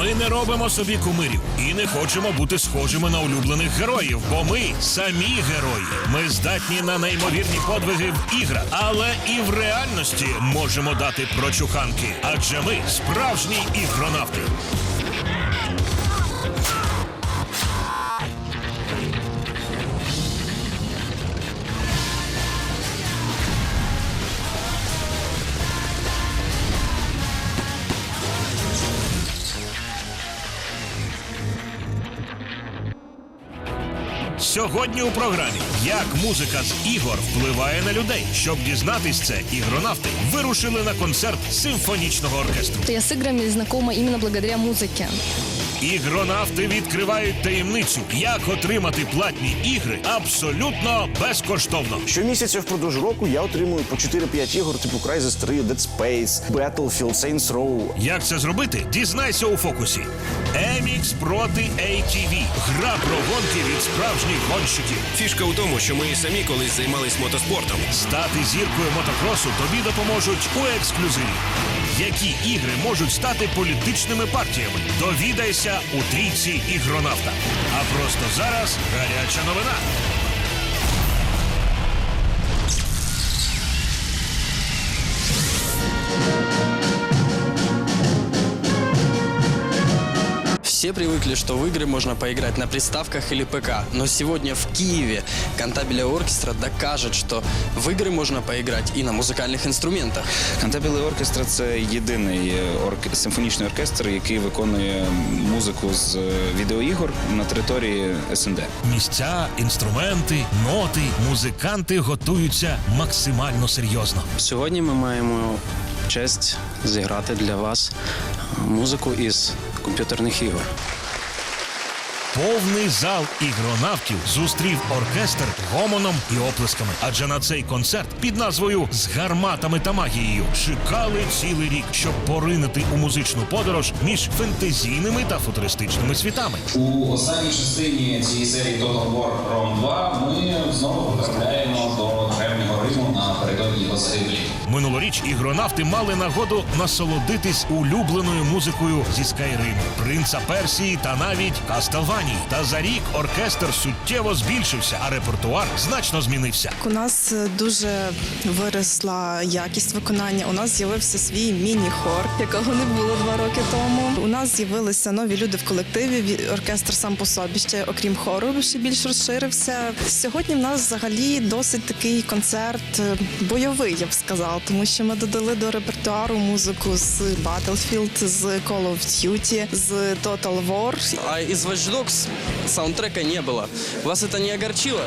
Ми не робимо собі кумирів і не хочемо бути схожими на улюблених героїв, бо ми самі герої. Ми здатні на неймовірні подвиги в іграх, але і в реальності можемо дати прочуханки, адже ми справжні ігронавти. Сьогодні у програмі як музика з ігор впливає на людей. Щоб дізнатись це, ігронавти вирушили на концерт симфонічного оркестру. Я с играми знакома іменно благодаря музыке. Ігронавти відкривають таємницю, як отримати платні ігри абсолютно безкоштовно. Щомісяця впродовж року я отримую по 4-5 ігор типу Crysis 3, Dead Space, Battlefield, Saints Row. Як це зробити? Дізнайся у фокусі. MX проти ATV. Гра про гонки від справжніх гонщиків. Фішка у тому, що ми і самі колись займались мотоспортом. Стати зіркою мотокросу тобі допоможуть у ексклюзиві. Які ігри можуть стати політичними партіями? Довідайся у трійці ігронавта. А просто зараз гаряча новина. Все привыкли, что в игры можно поиграть на приставках или ПК. Но сегодня в Киеве Кантабеля Оркестра докажет, что в игры можно поиграть и на музыкальных инструментах. Кантабіле оркестра це єдиний е, орк... симфонічний оркестр, який виконує музику з е, відеоігор на території СНД. Місця, інструменти, ноти, музиканти готуються максимально серйозно. Сьогодні ми маємо честь зіграти для вас музику із комп'ютерних ігор. Повний зал ігронавтів зустрів оркестр гомоном і оплесками. Адже на цей концерт під назвою З гарматами та магією чекали цілий рік, щоб поринити у музичну подорож між фентезійними та футуристичними світами. У останній частині цієї серії Total War Rome 2 ми знову потрапляємо його загиблі. Минулоріч ігронавти мали нагоду насолодитись улюбленою музикою зі Скайриму, принца Персії та навіть Кастелванії. Та за рік оркестр суттєво збільшився, а репертуар значно змінився. У нас е, дуже виросла якість виконання. У нас з'явився свій міні-хор, якого не було два роки тому. У нас з'явилися нові люди в колективі. Ві- Оркестр сам по собі ще, окрім хору, ще більш розширився. Сьогодні в нас взагалі досить такий концерт е, бойовий, я б сказала, тому що ми додали до репертуару музику з Battlefield, з Call of Duty, з Total War. А из Watch Dogs саундтрека не было. Вас это не огорчило?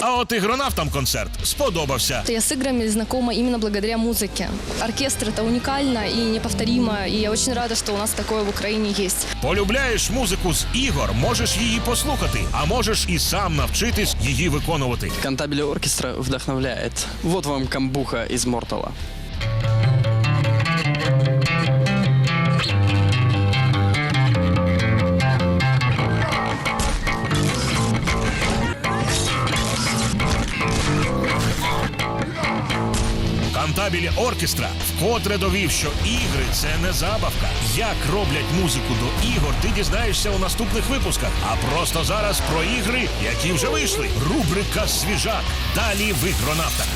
А от ігронавтам концерт сподобався. Я с играми знакома именно благодаря музыке. Оркестр это уникально и неповторимо, и я очень рада, что у нас такое в Украине есть. Полюбляєш музику з ігор, можеш її послухати, а можеш і сам навчитись її виконувати. Кантабеля Оркестра вдохновляє. Вот вам камбуха із Мортала. Кантабілі оркестра вкотре довів, що ігри це не забавка. Як роблять музику до ігор, ти дізнаєшся у наступних випусках. А просто зараз про ігри, які вже вийшли. Рубрика Свіжак. Далі в ігронавтах.